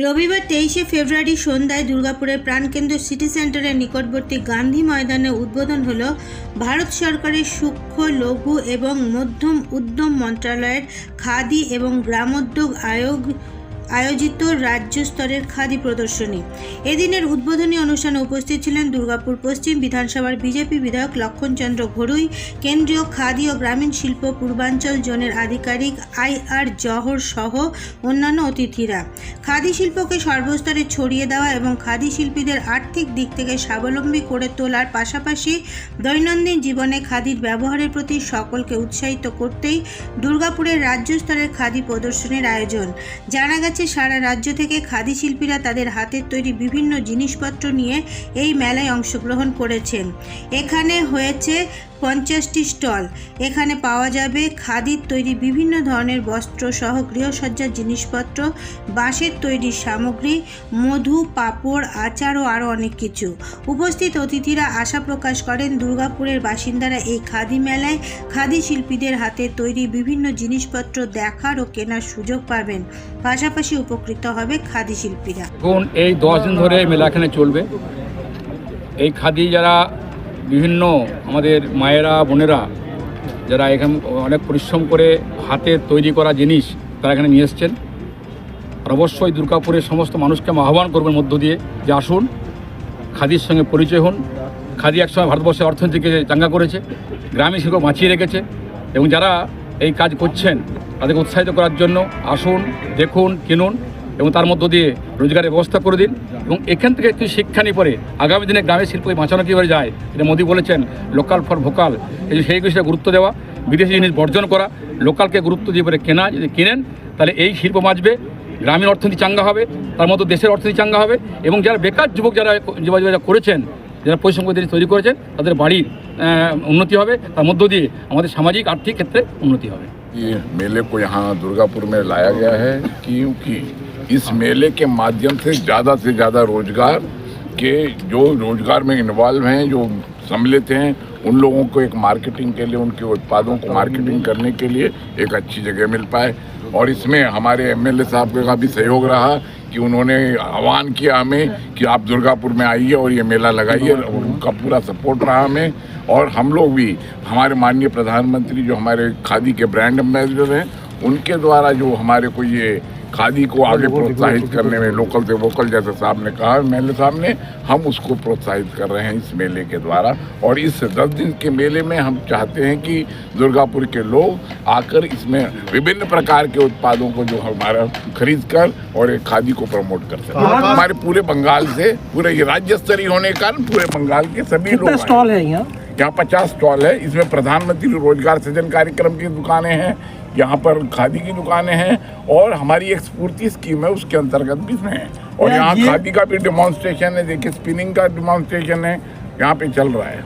রবিবার তেইশে ফেব্রুয়ারি সন্ধ্যায় দুর্গাপুরের প্রাণকেন্দ্র সিটি সেন্টারের নিকটবর্তী গান্ধী ময়দানে উদ্বোধন হল ভারত সরকারের সূক্ষ্ম লঘু এবং মধ্যম উদ্যম মন্ত্রণালয়ের খাদি এবং গ্রামোদ্যোগ আয়োগ আয়োজিত রাজ্য স্তরের খাদি প্রদর্শনী। এদিনের উদ্বোধনী অনুষ্ঠানে উপস্থিত ছিলেন দুর্গাপুর পশ্চিম বিধানসভার বিজেপি বিধায়ক লক্ষণচন্দ্র ঘড়ুই কেন্দ্রীয় খাদি ও গ্রামীণ শিল্প পূর্বাঞ্চল জোনের আধিকারিক আই আর জহর সহ অন্যান্য অতিথিরা। খাদি শিল্পকে সর্বস্তরে ছড়িয়ে দেওয়া এবং খাদি শিল্পীদের আর্থিক দিক থেকে স্বাবলম্বী করে তোলার পাশাপাশি দৈনন্দিন জীবনে খাদির ব্যবহারের প্রতি সকলকে উৎসাহিত করতেই দুর্গাপুরের রাজ্য স্তরের খাদি প্রদর্শনীর আয়োজন। জানা গেছে সারা রাজ্য থেকে খাদি শিল্পীরা তাদের হাতের তৈরি বিভিন্ন জিনিসপত্র নিয়ে এই মেলায় অংশগ্রহণ করেছেন। এখানে হয়েছে পঞ্চাশটি স্টল। এখানে পাওয়া যাবে খাদির তৈরি বিভিন্ন ধরনের বস্ত্র, সহ গৃহসজ্জার জিনিসপত্র, বাঁশের তৈরি সামগ্রী, মধু, পাঁপড়, আচার ও আরও অনেক কিছু। উপস্থিত অতিথিরা আশা প্রকাশ করেন, দুর্গাপুরের বাসিন্দারা এই খাদি মেলায় খাদি শিল্পীদের হাতে তৈরি বিভিন্ন জিনিসপত্র দেখার ও কেনার সুযোগ পাবেন। পাশাপাশি উপকৃত হবে খাদি শিল্পীরা। এই দশ দিন ধরে মেলা এখানে চলবে। এই খাদি যারা বিভিন্ন আমাদের মায়েরা, বোনেরা যারা এখানে অনেক পরিশ্রম করে হাতে তৈরি করা জিনিস তারা এখানে নিয়ে এসছেন। আর অবশ্যই দুর্গাপুরের সমস্ত মানুষকে আহ্বান করবেন মধ্য দিয়ে যে আসুন, খাদির সঙ্গে পরিচয় হন। খাদি একসময় ভারতবর্ষের অর্থনীতিকে চাঙ্গা করেছে গ্রামীণ শিল্প বাঁচিয়ে রেখেছে এবং যারা এই কাজ করছেন তাদেরকে উৎসাহিত করার জন্য আসুন, দেখুন, কিনুন। এবং তার মধ্য দিয়ে রোজগারের ব্যবস্থা করে দিন এবং এখান থেকে একটি শিক্ষা নিয়ে পরে আগামী দিনে গ্রামের শিল্পকে বাঁচানো কীভাবে যায় এটা মোদী বলেছেন লোকাল ফর ভোকাল এই যে সেই বিষয়ে গুরুত্ব দেওয়া বিদেশি জিনিস বর্জন করা লোকালকে গুরুত্ব দিয়ে পরে কেনা যদি কিনেন তাহলে এই শিল্প বাঁচবে গ্রামীণ অর্থনীতি চাঙ্গা হবে তার মধ্যে দেশের অর্থনীতি চাঙ্গা হবে এবং যারা বেকার যুবক যারা যুবক যারা করেছেন যারা পরিশ্রম করে জিনিস তৈরি করেছেন তাদের বাড়ির আহ, উন্নতি হবে তার মধ্য দিয়ে আমাদের সামাজিক আর্থিক ক্ষেত্রে উন্নতি হবে ये मेले को यहाँ दुर्गापुर में लाया गया है क्योंकि इस मेले के माध्यम से ज़्यादा से ज़्यादा रोज़गार के जो रोज़गार में इन्वॉल्व हैं, जो सम्मिलित हैं, उन लोगों को एक मार्केटिंग के लिए, उनके उत्पादों को मार्केटिंग करने के लिए एक अच्छी जगह मिल पाए। और इसमें हमारे एमएलए साहब का भी सहयोग रहा कि उन्होंने आह्वान किया हमें कि आप दुर्गापुर में आइए और ये मेला लगाइए उनका पूरा सपोर्ट रहा हमें। और हम लोग भी, हमारे माननीय प्रधानमंत्री जो हमारे खादी के ब्रांड एम्बेसडर हैं, उनके द्वारा जो हमारे को ये खादी को आगे प्रोत्साहित करने में लोकल से वोकल जैसे साहब ने कहा मेले साहब ने हम उसको प्रोत्साहित कर रहे हैं इस मेले के द्वारा। और इस दस दिन के मेले में हम चाहते हैं कि दुर्गापुर के लोग आकर इसमें विभिन्न प्रकार के उत्पादों को जो हमारा खरीद कर और एक खादी को प्रमोट कर सकें। हमारे पूरे बंगाल से पूरे राज्य स्तरीय होने के कारण पूरे बंगाल के सभी लोग स्टॉल है यहाँ? यहाँ पचास स्टॉल है? इसमें प्रधानमंत्री रोज़गार सृजन कार्यक्रम की दुकानें हैं यहाँ पर खादी की दुकानें हैं और हमारी एक स्पूर्ति स्कीम है उसके अंतर्गत भी इसमें है। और यहाँ खादी का भी डिमॉन्स्ट्रेशन है देखिए स्पिनिंग का डिमॉन्स्ट्रेशन है यहाँ पे चल रहा है।